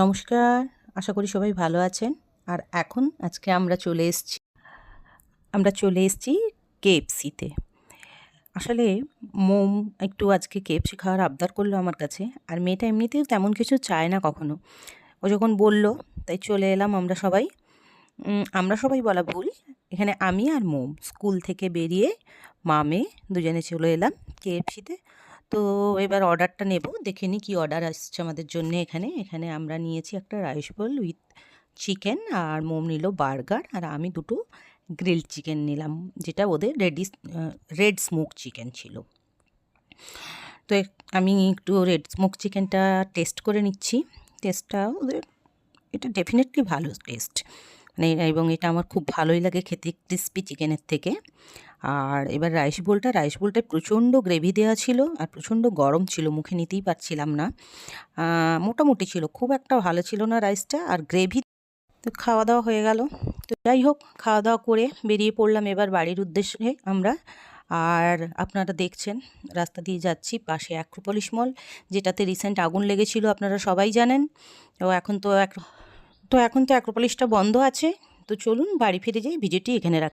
নমস্কার, আশা করি সবাই ভালো আছেন। আর এখন আজকে আমরা চলে এসেছি, আমরা চলে এসেছি কেএফসিতে আসলে মোম একটু আজকে কেএফসি খাওয়ার আবদার করল আমার কাছে, আর মেয়েটা এমনিতেও তেমন কিছু চায় না কখনো। ও যখন বলল, তাই চলে এলাম আমরা সবাই। আমরা সবাই বলা ভুল, এখানে আমি আর মোম, স্কুল থেকে বেরিয়ে মামে দুজনে চলে এলাম কেএফসিতে তো এবার অর্ডারটা নেব। দেখে নিই কী অর্ডার আসছে আমাদের জন্য এখানে। এখানে আমরা নিয়েছি একটা রাইস বল উইথ চিকেন আর মোম নিল বার্গার। আর আমি দুটো গ্রিলড চিকেন নিলাম, যেটা ওদের রেডি রেড স্মোক চিকেন ছিল। তো আমি একটু রেড স্মোক চিকেনটা টেস্ট করে নিচ্ছি। টেস্টটা ওদের, এটা ডেফিনেটলি ভালো টেস্ট। মানে এবং এটা আমার খুব ভালোই লাগে খেতে ক্রিস্পি চিকেনের থেকে। আর এবার রাইস বোলটা রাইস বোলটায় প্রচণ্ড গ্রেভি দেওয়া ছিল আর প্রচণ্ড গরম ছিল, মুখে নিতেই পারছিলাম না। মোটামুটি ছিল, খুব একটা ভালো ছিল না রাইসটা আর গ্রেভি তো খাওয়া দাওয়া হয়ে গেল। তো যাই হোক খাওয়া দাওয়া করে বেরিয়ে পড়লাম এবার বাড়ির উদ্দেশ্যে আমরা। আর আপনারা দেখছেন, রাস্তা দিয়ে যাচ্ছি পাশে অ্যাক্রোপলিস মল যেটাতে রিসেন্ট আগুন লেগেছিল আপনারা সবাই জানেন। তো এখন তো এক তো এখন তো অ্যাক্রোপলিসটা বন্ধ আছে। তো চলুন বাড়ি ফিরে যাই ভিডিওটি এখানে রাখ।